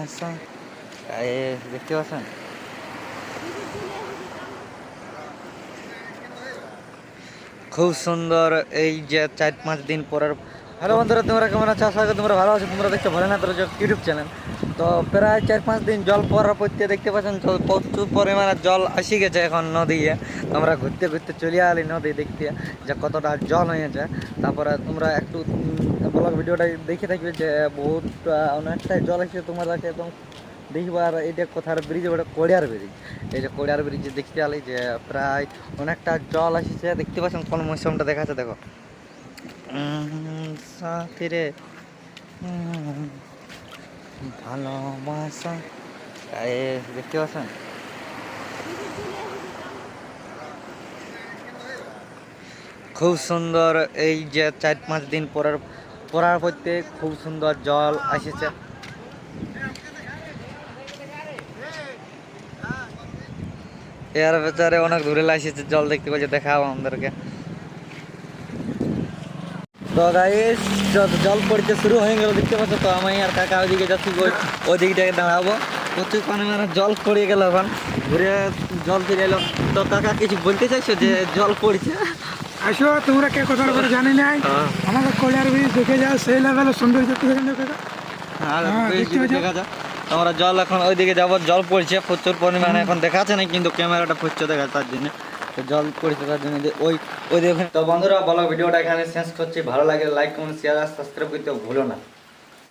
ভালোবাসা এ দেখতে পাচ্ছেন খুব সুন্দর এই যে চার পাঁচ দিন পরের হ্যালো বন্ধুরা, তোমরা কেমন আছো? আশা করি তোমরা ভালো আছো। তোমরা দেখছ ভোলেনাথ রোজ ইউটিউব চ্যানেল তো প্রায় চার পাঁচ দিন জল পড়ার পড়তে দেখতে পাচ্ছেন তো প্রচুর পরিমাণে জল আসি গেছে এখন নদীয়ে। তোমরা ঘুরতে ঘুরতে চলে আলি নদী দেখতে, যে কতটা জল হয়েছে। তারপরে তোমরা একটু ব্লগ ভিডিওটা দেখে থাকবে যে বহুত অনেকটাই জল এসেছে তোমাদেরকে একদম দেখবার এটা কোথার ব্রিজ ওটা কোড়িয়ার ব্রিজ এই যে কোড়িয়ার ব্রিজ দেখতে আলি যে প্রায় অনেকটা জল আসছে। দেখতে পাচ্ছেন কোন মৌসুমটা দেখাচ্ছে, দেখো। সাথী ভালোবাসা। দেখতে পাচ্ছেন? খুব সুন্দর এই যে চার পাঁচ দিন পরার পরার পড়তে খুব সুন্দর জল আসেছে। এর ভেতরে অনেক দূরে আসেছে জল দেখতে পাচ্ছি, দেখাও আমাদেরকে। তো গাইস জল পড়তে শুরু হয়ে গেল দেখতে পাচ্ছ তো আমি আর কাকা ওইদিকে যাচ্ছি ওই ওইদিকটাকে দাঁড়াবো। প্রচুর পরিমাণে জল পড়ে গেল এখন। ঘুরে জল ফিরে এলো। তো কাকা কিছু বলতে চাইছো যে জল পড়ছে? আসো তোমরা কে কথা করে জানি নাই। হ্যাঁ। আমাকে কলিয়ার ব্রিজ দেখে যাও সেই লেভেলের সৌন্দর্য দেখো হ্যাঁ, দেখতে দেখা যায়। আমরা জল এখন ওইদিকে যাব জল পড়ছে প্রচুর পরিমাণে এখন দেখাচ্ছে না কিন্তু ক্যামেরাটা পড়ছে দেখা তার জন্য। তো জল পড়েছে তার জন্য ওই ওই দেখুন। তো বন্ধুরা, বলো ভিডিওটা এখানে শেষ করছি। ভালো লাগে লাইক কমেন্ট শেয়ার আর সাবস্ক্রাইব করতে ভুলো না।